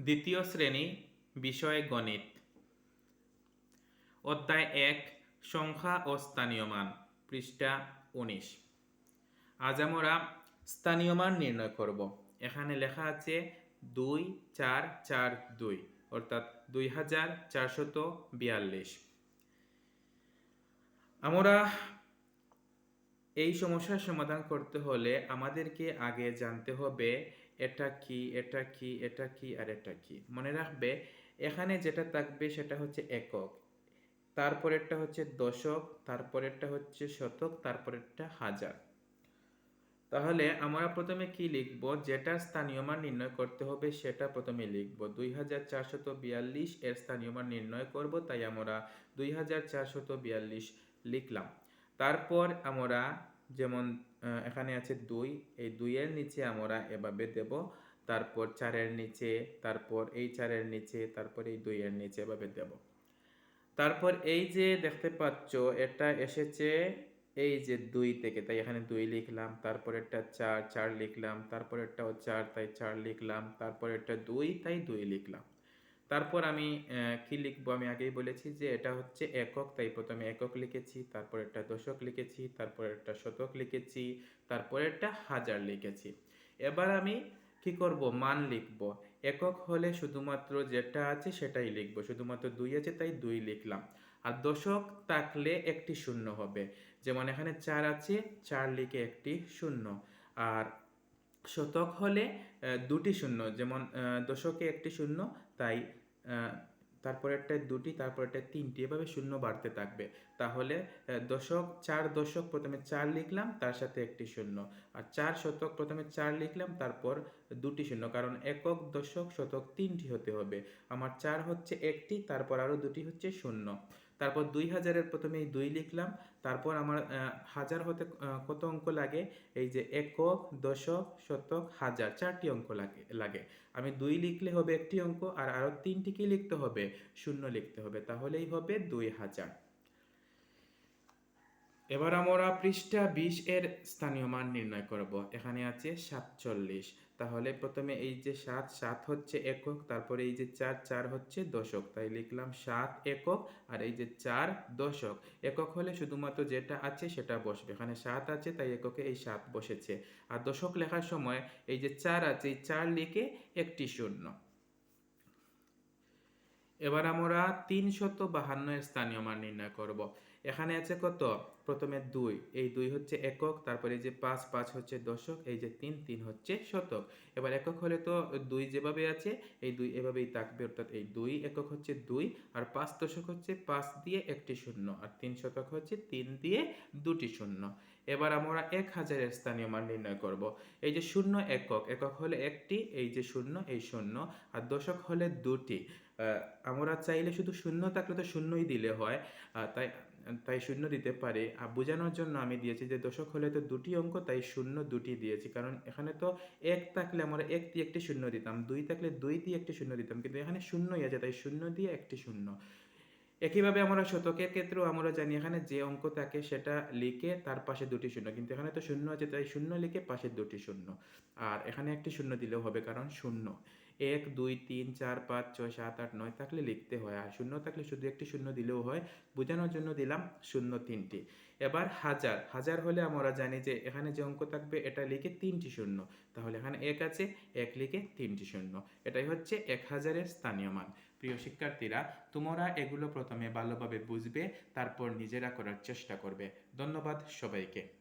দ্বিতীয় শ্রেণি, বিষয় গণিত। অধ্যায় এক, সংখ্যা ও স্থানীয় মান, পৃষ্ঠা উনিশ। আজ আমরা স্থানীয় মান নির্ণয় করব। এখানে লেখা আছে দুই, চার চার, দুই, অর্থাৎ দুই হাজার চারশত বিয়াল্লিশ। আমরা এই সমস্যার সমাধান করতে হলে আমাদেরকে আগে জানতে হবে এটা কি এটা কি এটা কি আর এটা কি? মনে রাখবে, এখানে যেটা থাকবে সেটা হচ্ছে একক। তারপরেরটা হচ্ছে দশক, তারপরেরটা হচ্ছে শতক, তারপরেরটা হাজার। তাহলে আমরা প্রথমে কি লিখব? যেটা স্থানীয় মান নির্ণয় করতে হবে সেটা প্রথমে লিখব। দুই হাজার চারশত বিয়াল্লিশ এর স্থানীয় মান নির্ণয় করব, তাই আমরা দুই হাজার চারশত বিয়াল্লিশ লিখলাম। তারপর আমরা যেমন এখানে আছে দুই, এই দুইয়ের নিচে আমরা এভাবে দেব, তারপর চারের নিচে, তারপর এই চারের নিচে, তারপর এই দুইয়ের নিচে এভাবে দেব। তারপর এই যে দেখতে পাচ্ছ, এটা এসেছে এই যে দুই থেকে, তাই এখানে দুই লিখলাম, তারপর একটা চার চার লিখলাম, তারপর একটাও চার, তাই চার লিখলাম, তারপর একটা দুই, তাই দুই লিখলাম। তারপর আমি কি লিখব? আমি আগেই বলেছি যে এটা হচ্ছে একক, তাই প্রথমে একক লিখেছি, তারপর একটা দশক লিখেছি, তারপর একটা শতক লিখেছি, তারপর একটা হাজার লিখেছি। এবার আমি কি করব? মান লিখব। একক হলে শুধুমাত্র যেটা আছে সেটাই লিখব। শুধুমাত্র দুই আছে, তাই দুই লিখলাম। আর দশক থাকলে একটি শূন্য হবে। যেমন এখানে চার আছে, চার লিখে একটি শূন্য। আর শতক হলে দুটি শূন্য। যেমন দশকে একটি শূন্য, তাই তারপরেরটায় দুটি, তারপরেরটায় তিনটি, এভাবে শূন্য বাড়তে থাকবে। তাহলে দশক চার দশক প্রথমে চার লিখলাম, তার সাথে একটি শূন্য। আর চার শতক প্রথমে চার লিখলাম, তারপর দুটি শূন্য, কারণ একক দশক শতক তিনটি হতে হবে। আমার চার হচ্ছে একটি, তারপর আরও দুটি হচ্ছে শূন্য। তারপর দুই হাজারের প্রথমে এই দুই লিখলাম। তারপর আমার হাজার হতে কত অঙ্ক লাগে? এই যে একক, দশক, শতক, হাজার, চারটি অঙ্ক লাগে লাগে। আমি দুই লিখলে হবে একটি অঙ্ক আর আরও তিনটি কি লিখতে হবে, শূন্য লিখতে হবে। তাহলেই হবে দুই হাজার। এবার আমরা পৃষ্ঠা বিশ এর স্থানীয় মান নির্ণয় করব। এখানে আছে সাতচল্লিশ। তাহলে প্রথমে এই যে সাত সাত হচ্ছে একক, তারপরে এই যে চার চার হচ্ছে দশক। তাই লিখলাম সাত একক আর এই যে চার দশক। একক হলে শুধুমাত্র যেটা আছে সেটা বসবে। এখানে সাত আছে, তাই এককে এই সাত বসেছে। আর দশক লেখার সময় এই যে চার আছে, এই চার লিখে একটি শূন্য। এবার আমরা তিনশত বাহান্নের স্থানীয় মান নির্ণয় করব। এখানে আছে কত? প্রথমে দুই। এই দুই হচ্ছে একক, তারপরে যে পাঁচ পাঁচ হচ্ছে দশক, এই যে তিন তিন হচ্ছে শতক। এবার একক হলে তো দুই যেভাবে আছে, এই দুই এভাবেই থাকবে, অর্থাৎ এই দুই একক হচ্ছে দুই, আর পাঁচ দশক হচ্ছে পাঁচ দিয়ে একটি শূন্য, আর তিন শতক হচ্ছে তিন দিয়ে দুটি শূন্য। এবার আমরা এক হাজারের স্থানীয় মান নির্ণয় করব। এই যে শূন্য একক একক হলে একটি, এই যে শূন্য, এই শূন্য, আর দশক হলে দুটি। আমরা চাইলে শুধু শূন্য থাকলে তো শূন্যই দিলে হয়। তাই তাই শূন্য দিতে পারি। আর বোঝানোর জন্য আমি দিয়েছি যে দশক হলে তো দুটি অঙ্ক, তাই শূন্য দুটি দিয়েছি। কারণ এখানে তো এক থাকলে আমরা এক দিয়ে একটি শূন্য দিতাম, দুই থাকলে দুই দিয়ে একটি শূন্য দিতাম। কিন্তু এখানে শূন্যই আছে, তাই শূন্য দিয়ে একটি শূন্য। একইভাবে আমরা শতকের ক্ষেত্রেও আমরা জানি এখানে যে অঙ্ক থাকে সেটা লিখে তার পাশে দুটি শূন্য। কিন্তু এখানে তো শূন্য আছে, তাই শূন্য লিখে পাশে দুটি শূন্য। আর এখানে একটি শূন্য দিলেও হবে, কারণ শূন্য। এক, দুই, তিন, চার, পাঁচ, ছয়, সাত, আট, নয় থাকলে লিখতে হয় আর শূন্য থাকলে শুধু একটি শূন্য দিলেও হয়। বোঝানোর জন্য দিলাম শূন্য তিনটি। এবার হাজার। হাজার হলে আমরা জানি যে এখানে যে অঙ্ক থাকবে এটা লিখে তিনটি শূন্য। তাহলে এখানে এক আছে, এক লিখে তিনটি শূন্য। এটাই হচ্ছে এক হাজারের স্থানীয় মান। প্রিয় শিক্ষার্থীরা, তোমরা এগুলো প্রথমে ভালোভাবে বুঝবে, তারপর নিজেরা করার চেষ্টা করবে। ধন্যবাদ সবাইকে।